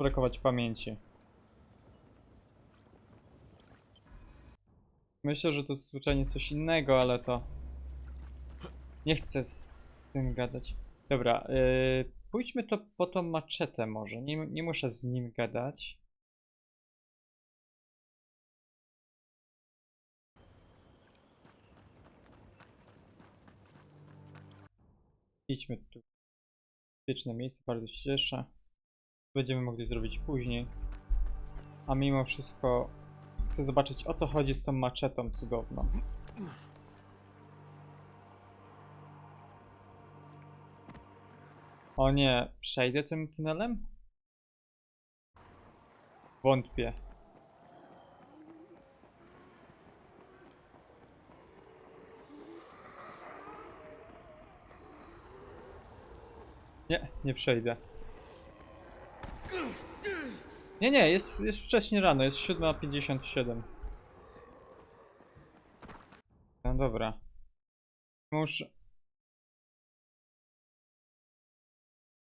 brakować pamięci. Myślę, że to zwyczajnie coś innego, ale to... Nie chcę z tym gadać. Dobra, yy, pójdźmy to po tą maczetę może. Nie, nie muszę z nim gadać. Idźmy tu. Bezpieczne miejsce, bardzo się cieszę. Będziemy mogli zrobić później. A mimo wszystko chcę zobaczyć o co chodzi z tą maczetą cudowną. O nie, przejdę tym tunelem? Wątpię. Nie, nie przejdę. Nie, nie, jest, jest wcześnie rano, jest 7.57. No dobra. Muszę...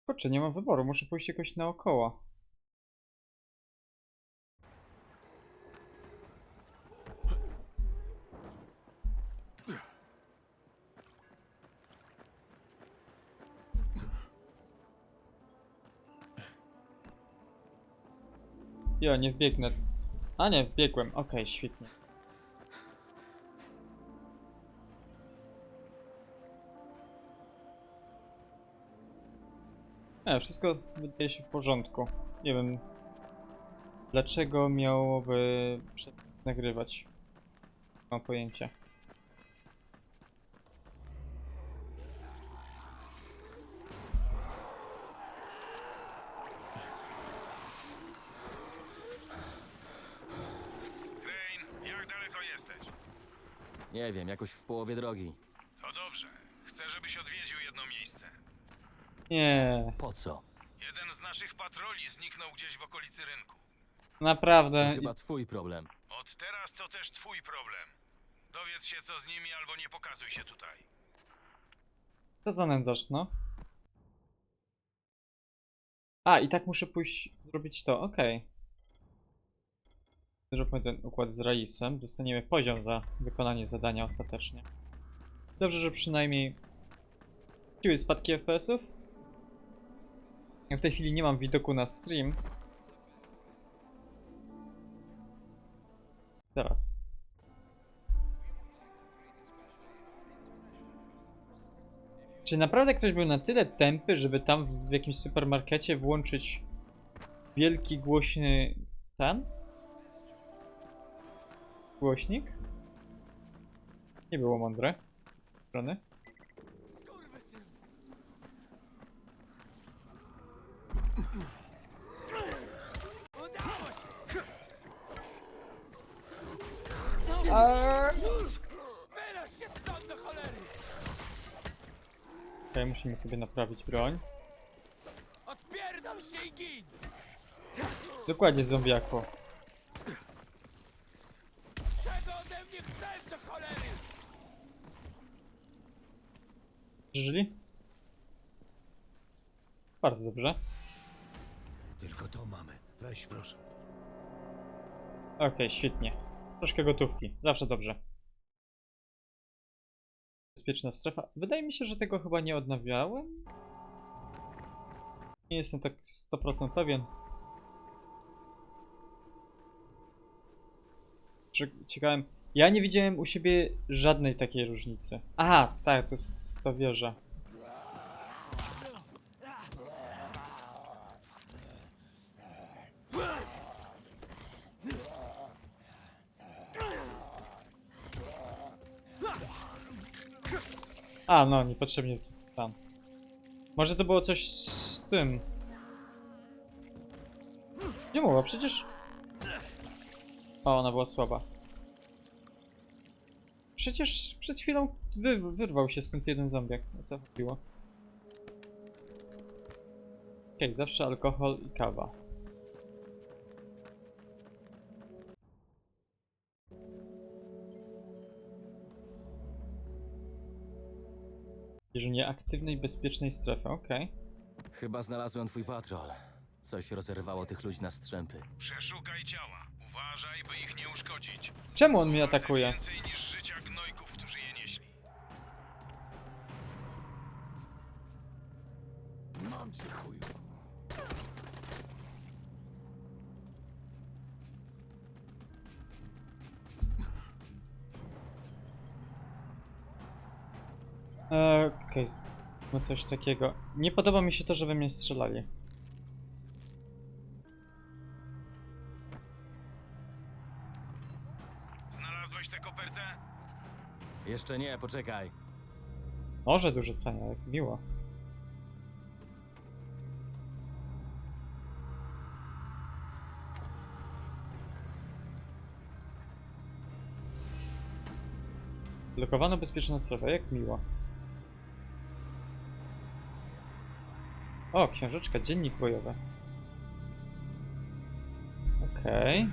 Kurczę, nie mam wyboru, muszę pójść jakoś naokoło. Jo, nie wbiegnę. A nie, wbiegłem. Okej, świetnie. Nie, wszystko wydaje się w porządku. Nie wiem, dlaczego miałoby nagrywać. Nie Mam pojęcia. Rain, jak daleko jesteś? Nie wiem, jakoś w połowie drogi. To dobrze. Chcę, żebyś odwiedził jedno miejsce. Nie, Po co? Jeden z naszych patroli zniknął gdzieś w okolicy rynku. To naprawdę. chyba twój problem. Od teraz to też twój problem. Dowiedz się, co z nimi, albo nie pokazuj się tutaj. Co zanędzasz, no? A, i tak muszę pójść zrobić to, okej. Zróbmy ten układ z Raisem. Dostaniemy poziom za wykonanie zadania ostatecznie. Dobrze, że przynajmniej siły spadki FPS-ów. Ja w tej chwili nie mam widoku na stream. Teraz. Czy naprawdę ktoś był na tyle tępy, żeby tam w jakimś supermarkecie włączyć wielki, głośny ten? Głośnik? Nie było mądre. Strony. Do cholery! Okej, musimy sobie naprawić broń. Dokładnie, zombiako. Przeżyli? Bardzo dobrze. Tylko to mamy. Weź proszę. Okej, świetnie. Troszkę gotówki, zawsze dobrze. Bezpieczna strefa. Wydaje mi się, że tego chyba nie odnawiałem. Nie jestem tak 100% pewien. Czy- Ciekałem. Ja nie widziałem u siebie żadnej takiej różnicy. Aha, tak, to jest ta wieża. A, no, niepotrzebnie tam. Może to było coś z tym. Gdzie mowa? Przecież... O, ona była słaba. Przecież przed chwilą wy, wyrwał się stąd jeden zombiak. O co chodziło? Okej, zawsze alkohol i kawa. Bierzenie aktywnej, bezpiecznej strefy, okej. Chyba znalazłem twój patrol. Coś rozerwało tych ludzi na strzępy. Przeszukaj ciała. Uważaj, by ich nie uszkodzić. Czemu on mnie atakuje? Więcej niż Okej, no coś takiego. Nie podoba mi się to, że we mnie strzelali. Znalazłeś tę kopertę? Jeszcze nie, poczekaj. Może do rzucenia, jak miło. Blokowano bezpieczną strefę, jak miło. O, książeczka, dziennik bojowy. Okej.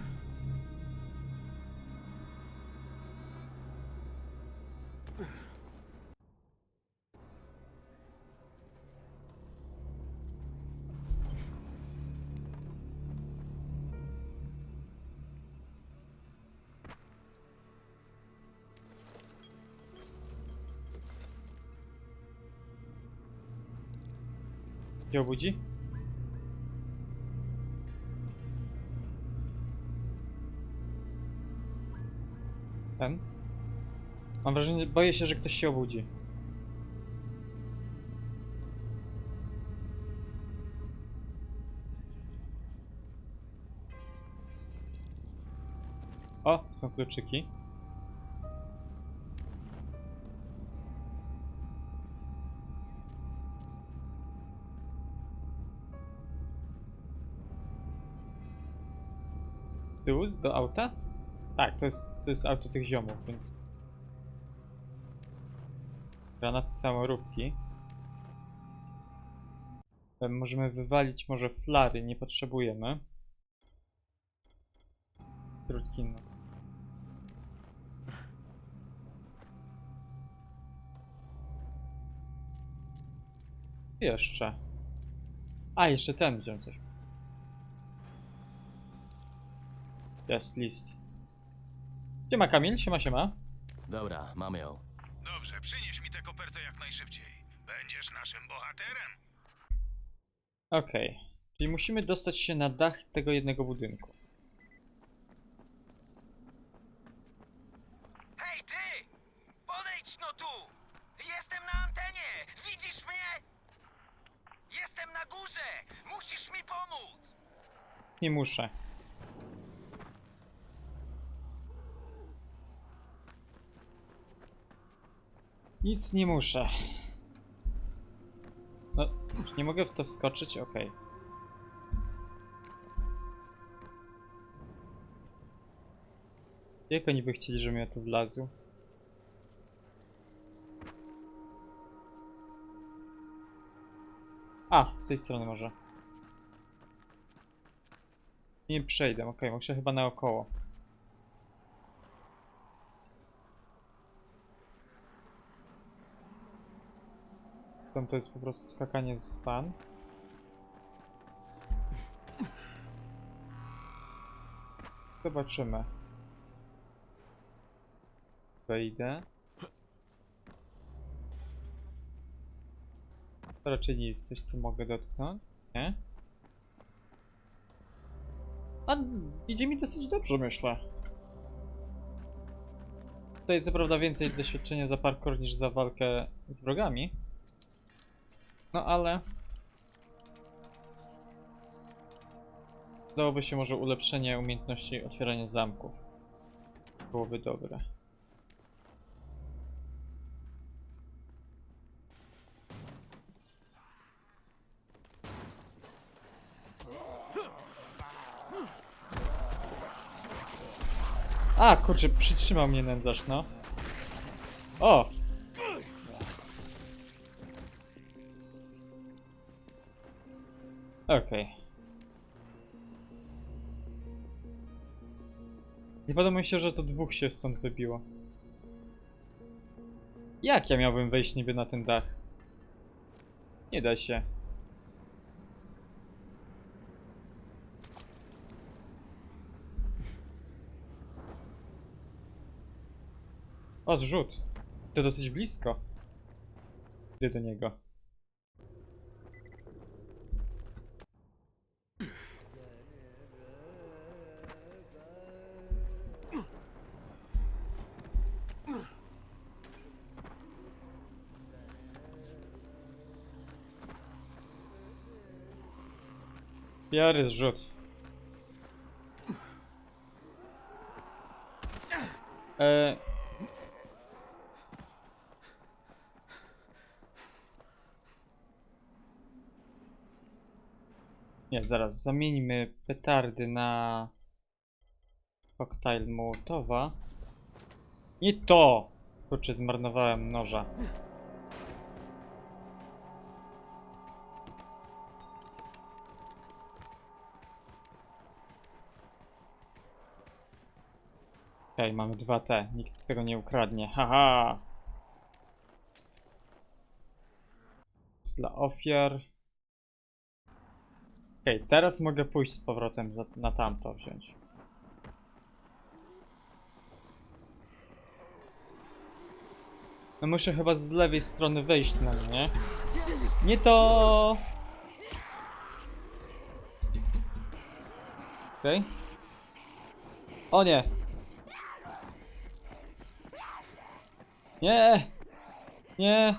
Gdzie obudzi? Ten? Mam wrażenie, boję się, że ktoś się obudzi. O, są kluczyki. Do auta? Tak, to jest, to jest auto tych ziomów, więc... Granaty samoróbki. E, Możemy wywalić może flary, nie potrzebujemy. Krótki no. Jeszcze. A, jeszcze ten wziął coś. Jest list. Siema Kamil, siema siema. Dobra, mamy ją. Dobrze, przynieś mi tę kopertę jak najszybciej. Będziesz naszym bohaterem. Okej. Czyli musimy dostać się na dach tego jednego budynku. Hej ty! Podejdź no tu! Jestem na antenie! Widzisz mnie? Jestem na górze! Musisz mi pomóc! Nie muszę. Nic nie muszę. No, nie mogę w to wskoczyć? Okej. Jak oni by chcieli, żebym ja tu wlazł? A, z tej strony może. Nie przejdę, okej, muszę chyba naokoło. Tam to jest po prostu skakanie z stan. Zobaczymy. Wejdę. To raczej nie jest coś, co mogę dotknąć. Nie? A idzie mi dosyć dobrze, myślę. Tutaj co prawda więcej doświadczenia za parkour niż za walkę z wrogami. No ale... Dałoby się może ulepszenie umiejętności otwierania zamków. Byłoby dobre. A, kurczę, przytrzymał mnie nędzarz, no. O! Okej. Okay. Nie podoba mi się, że to dwóch się stąd wybiło. Jak ja miałbym wejść niby na ten dach? Nie da się. O, zrzut. To dosyć blisko. Idę do niego. Biorę zrzut. E... Nie, zaraz, zamieńmy petardy na koktajl Mołotowa. Nie to! Kurczę, zmarnowałem noża. Okej, mamy dwa T. Nikt tego nie ukradnie. Haha! Dla ofiar. Okej, teraz mogę pójść z powrotem za, na tamto wziąć. No muszę chyba z lewej strony wejść na nie, nie? To! Okej. O nie! Nie! Nie!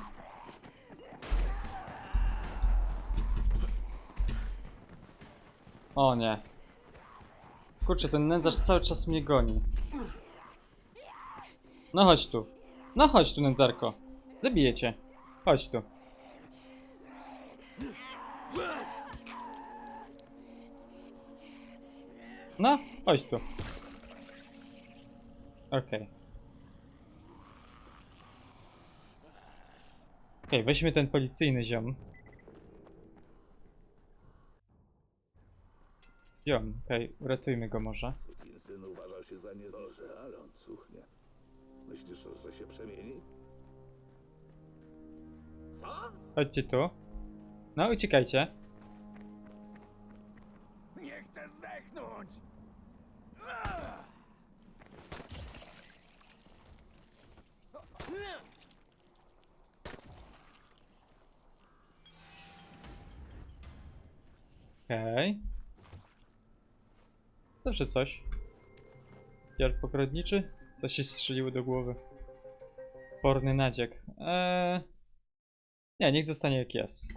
O nie. Kurczę, ten nędzarz cały czas mnie goni. No chodź tu. No chodź tu, nędzarko. Zabiję cię. Chodź tu. No, chodź tu. Okej. Okej, weźmy ten policyjny ziom. Ziom, okej, uratujmy go może. Syn uważa się za niezłoży, ale on cuchnie. Myślisz, że się przemieni? Co? Chodźcie tu. No, uciekajcie. Nie chcę zdechnąć! Okej. Zawsze coś. Dziar pogrodniczy? Coś się strzeliło do głowy. Porny nadziek. Eee... Nie, niech zostanie jak jest.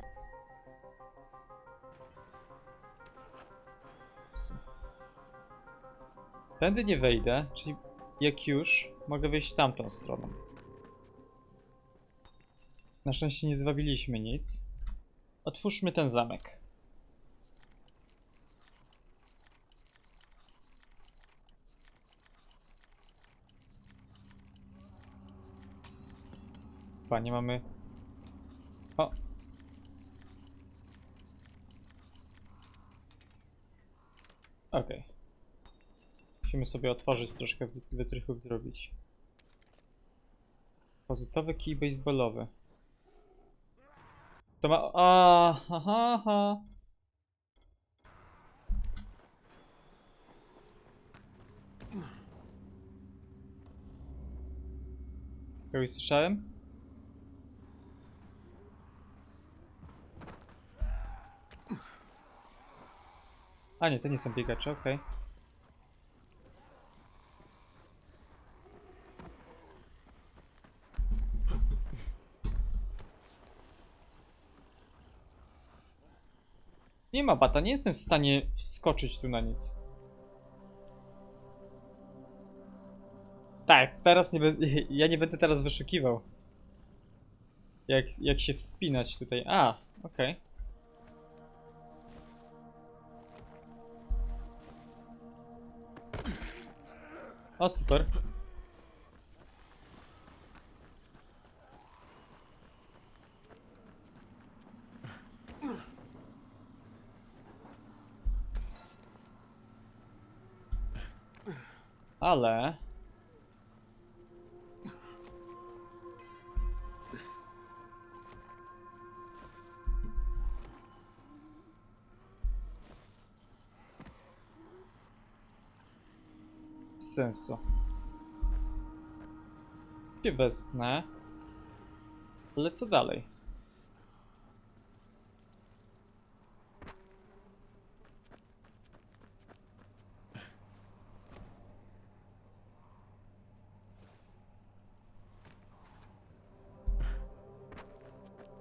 Tędy nie wejdę, czyli jak już, mogę wejść tamtą stroną. Na szczęście nie zwabiliśmy nic. Otwórzmy ten zamek. Chyba nie mamy. O! Okej. Musimy sobie otworzyć troszkę wy- wytrychów zrobić. Pozytowy kij baseballowy. To ma. A, aha, aha. Kogoś słyszałem? A nie, to nie są biegacze, okej. Nie ma bata, nie jestem w stanie wskoczyć tu na nic. Tak, teraz nie będę. Ja nie będę teraz wyszukiwał. Jak, jak się wspinać tutaj. A, okej. O, super. Ale... sensu. Się wespnę. Ale co dalej?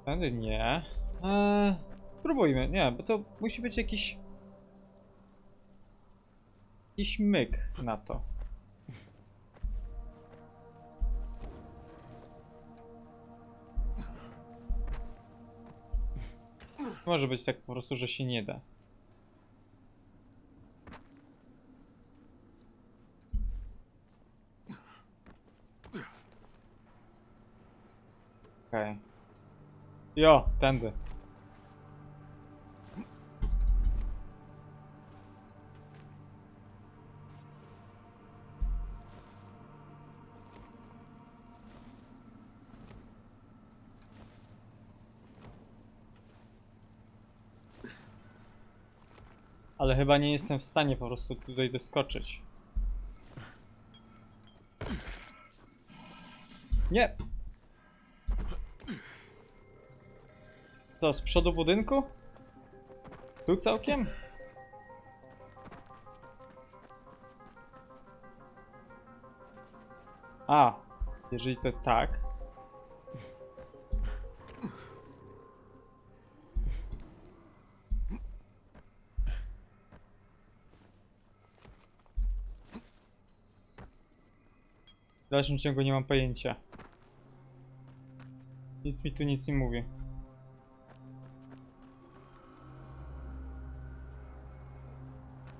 Tędy nie. Eee, spróbujmy. Nie, bo to musi być jakiś... Jakiś myk na to. Może być tak po prostu, że się nie da. Okej. Okay. Jo, tędy. Ale chyba nie jestem w stanie po prostu tutaj doskoczyć. Nie! To z przodu budynku? Tu całkiem? A, jeżeli to tak. Dalszym ciągu nie mam pojęcia. Nic mi tu nic nie mówi.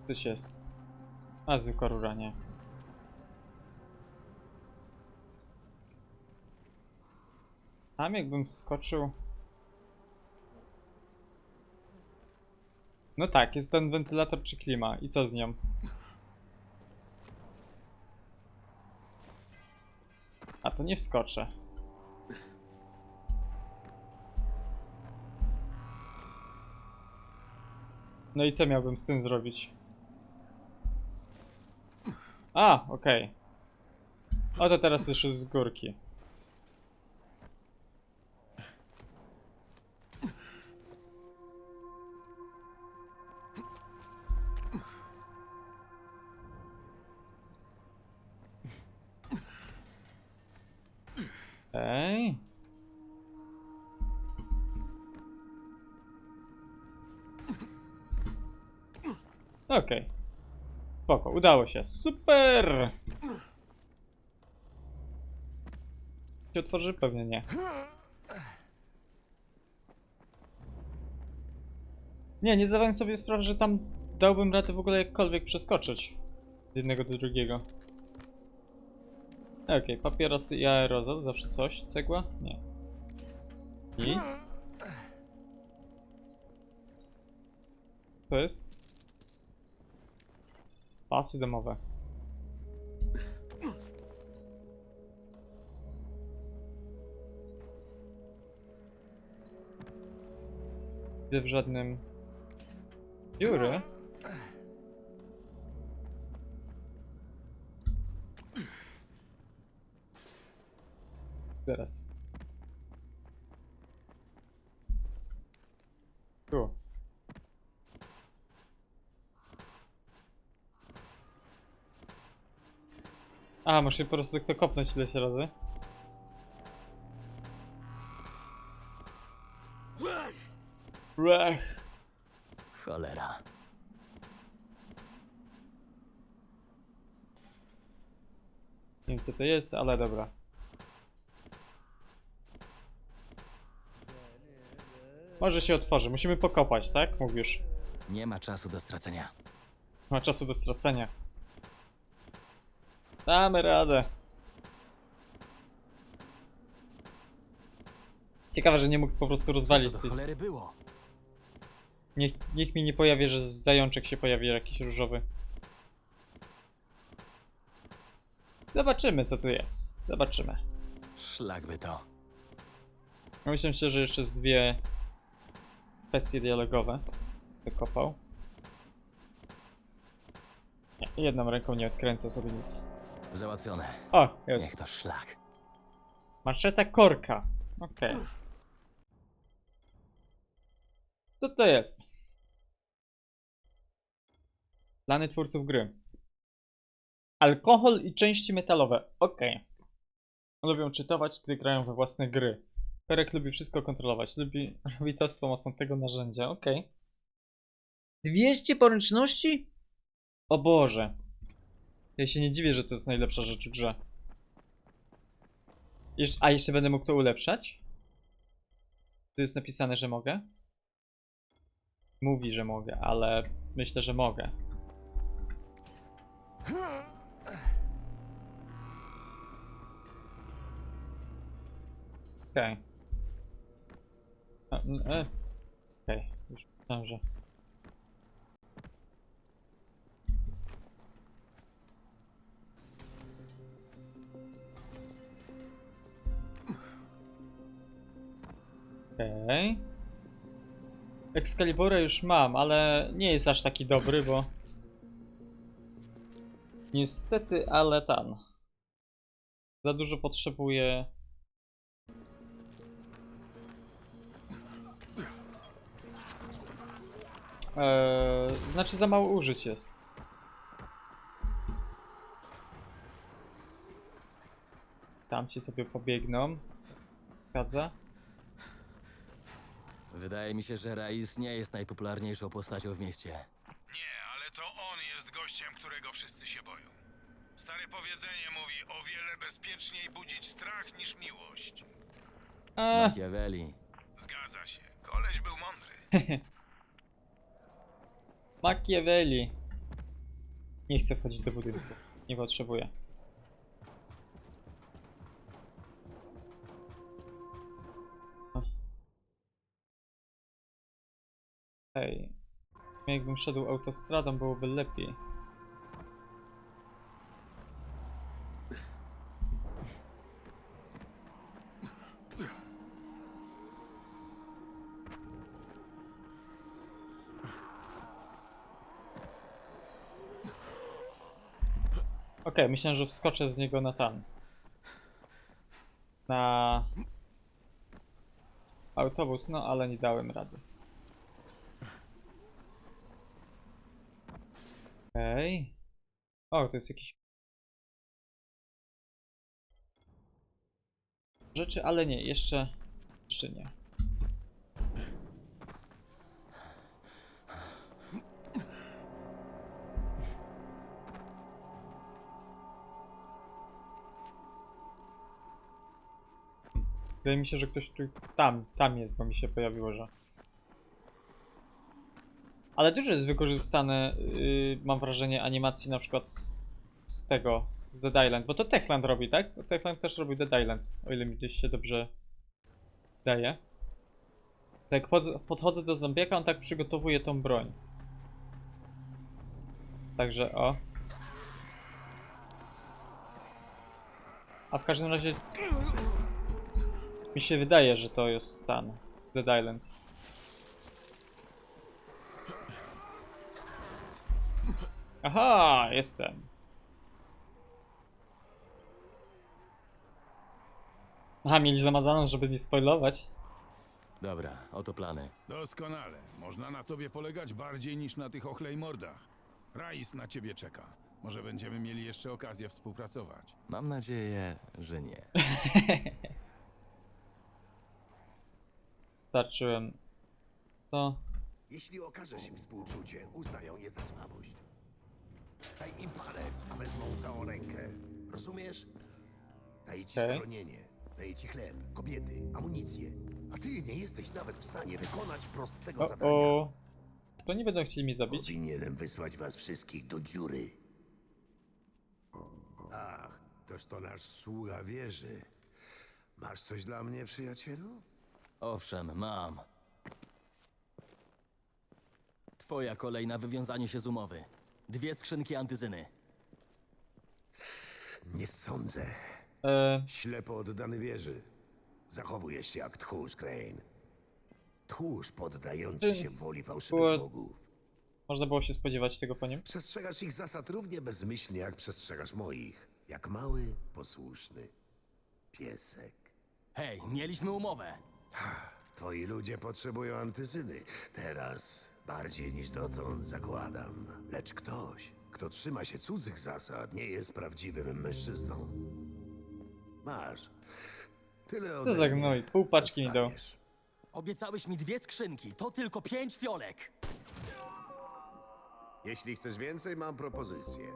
Coś jest. A, zwykła rura, nie. Tam jakbym wskoczył... No tak, jest ten wentylator czy klima. I co z nią? A to nie wskoczę. No i co miałbym z tym zrobić? A, okej. Oto teraz już z górki. Okej. Okej. Spoko, udało się. Super! Się otworzy? Pewnie nie. Nie, nie zdawałem sobie sprawy, że tam dałbym radę w ogóle jakkolwiek przeskoczyć. Z jednego do drugiego. Okej, papierosy i aerozol, zawsze coś. Cegła? Nie. Nic. To jest? Pasy domowe. Widzę w żadnym... Dziury? Teraz. Tu. A, muszę po prostu kto kopnąć ileś razy. Rech. Cholera. Nie wiem co to jest, ale dobra. Może się otworzy. Musimy pokopać, tak? Mówisz. Nie ma czasu do stracenia. Ma czasu do stracenia. Damy radę. Ciekawe, że nie mógł po prostu Co rozwalić to do tej... cholery było? Niech, niech mi nie pojawi, że zajączek się pojawi jakiś różowy. Zobaczymy, co tu jest. Zobaczymy. Szlak by to. Myślę, że jeszcze z dwie kwestie dialogowe wykopał. Nie, jedną ręką nie odkręcę sobie nic. Załatwione. O, jest. Niech to szlak. Maczeta korka. Okej. Co to jest? Plany twórców gry. Alkohol i części metalowe. Okej. Lubią czytować, gdy grają we własne gry. Perek lubi wszystko kontrolować. Lubi, robi to z pomocą tego narzędzia. Okej. 200 poręczności? O Boże. Ja się nie dziwię, że to jest najlepsza rzecz w grze. Jesz- a jeszcze będę mógł to ulepszać? Tu jest napisane, że mogę? Mówi, że mogę, ale myślę, że mogę. Okej. Okay. E. Okej, już myślałem, że... Okej. Excalibura już mam, ale nie jest aż taki dobry, bo... Niestety, ale tan. Za dużo potrzebuję... Eee, znaczy za mało użyć jest. Tam ci sobie pobiegną. Zgadza? Wydaje mi się, że Raiz nie jest najpopularniejszą postacią w mieście. Nie, ale to on jest gościem, którego wszyscy się boją. Stare powiedzenie mówi o wiele bezpieczniej budzić strach niż miłość. A, Machiavelli. Zgadza się. Koleś był mądry. Machiavelli. Nie chcę wchodzić do budynku. Nie potrzebuję. Hej. Jakbym szedł autostradą, byłoby lepiej. Okej, myślałem, że wskoczę z niego na tam. Na autobus, no ale nie dałem rady. Okej. O, to jest jakiś. Rzeczy, ale nie, jeszcze. Jeszcze nie. Wydaje mi się, że ktoś tu tam, tam jest, bo mi się pojawiło, że. Ale dużo jest wykorzystane, yy, mam wrażenie, animacji na przykład z, z tego, z Dead Island, bo to Techland robi, tak? Techland też robi Dead Island, o ile mi gdzieś się dobrze daje. Tak podchodzę do zombiaka, on tak przygotowuje tą broń. Także o. A w każdym razie mi się wydaje, że to jest stan z Dead Island. Aha, jestem. Aha, mieli zamazaną, żeby nie spoilować. Dobra, oto plany. Doskonale. Można na tobie polegać bardziej niż na tych ochlej mordach. Raiz na ciebie czeka. Może będziemy mieli jeszcze okazję współpracować. Mam nadzieję, że nie. Starczyłem. To. Jeśli okażesz im współczucie, uznają je za słabość. Daj im palec, a wezmą całą rękę. Rozumiesz? Daj ci Okej. schronienie, daj ci chleb, kobiety, amunicję. A ty nie jesteś nawet w stanie wykonać prostego O, zadania. o. To nie będą chcieli mnie zabić. Powinienem wysłać was wszystkich do dziury. Ach, toż to nasz sługa wieży. Masz coś dla mnie, przyjacielu? Owszem, mam. Twoja kolej na wywiązanie się z umowy. Dwie skrzynki antyzyny. Nie sądzę. E, Ślepo oddany wieży. Zachowujesz się jak tchórz, Crane. Tchórz poddający się woli fałszywych było- bogów. można było się spodziewać tego po nim. Przestrzegasz ich zasad równie bezmyślnie, jak przestrzegasz moich. Jak mały, posłuszny piesek. Hej, mieliśmy umowę. Twoi ludzie potrzebują antyzyny. Teraz bardziej niż dotąd zakładam. Lecz ktoś, kto trzyma się cudzych zasad, nie jest prawdziwym mężczyzną. Masz. Tyle Co za gnój, pół paczki mi dał. Dostaniesz. Obiecałeś mi dwie skrzynki, to tylko pięć fiolek. Jeśli chcesz więcej, mam propozycję.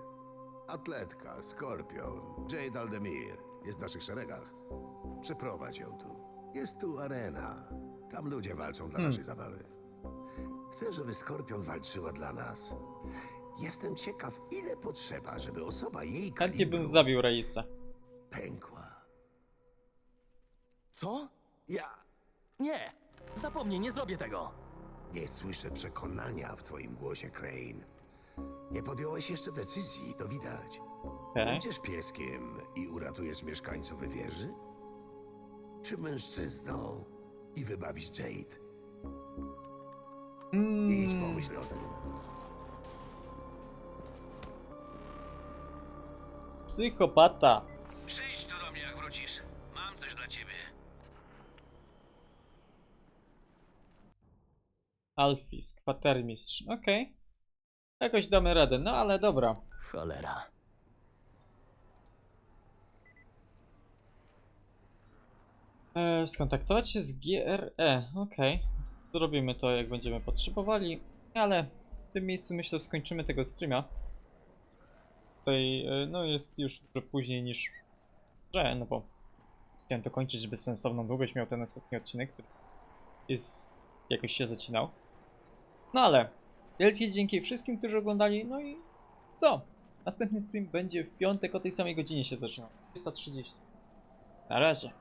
Atletka, Skorpion, Jade Aldemir jest w naszych szeregach. Przeprowadź ją tu. Jest tu arena. Tam ludzie walczą dla naszej zabawy. Chcę, żeby Skorpion walczyła dla nas. Jestem ciekaw, ile potrzeba, żeby osoba jej Chętnie bym kalibru zabił Raisa. pękła. Co? Ja... Nie! Zapomnij, nie zrobię tego. Nie słyszę przekonania w twoim głosie, Crane. Nie podjąłeś jeszcze decyzji, to widać. Okej. Będziesz pieskiem i uratujesz mieszkańców wieży? Czy mężczyzną i wybawisz Jade? Idź Mm, pomyśl o tym. psychopata. Przyjdź tu do mnie, jak wrócisz. Mam coś dla ciebie. Alfis, kwatermistrz. Okej. Jakoś damy radę, no ale dobra. Cholera. E, skontaktować się z GRE. Okej. Zrobimy to jak będziemy potrzebowali, ale w tym miejscu myślę skończymy tego streama. Tutaj e, no jest już dużo później niż że, no bo chciałem to kończyć, żeby sensowną długość miał ten ostatni odcinek, który jest jakoś się zacinał. No ale wielkie dzięki wszystkim, którzy oglądali, no i co? Następny stream będzie w piątek o tej samej godzinie się zaczyna. 330. Na razie.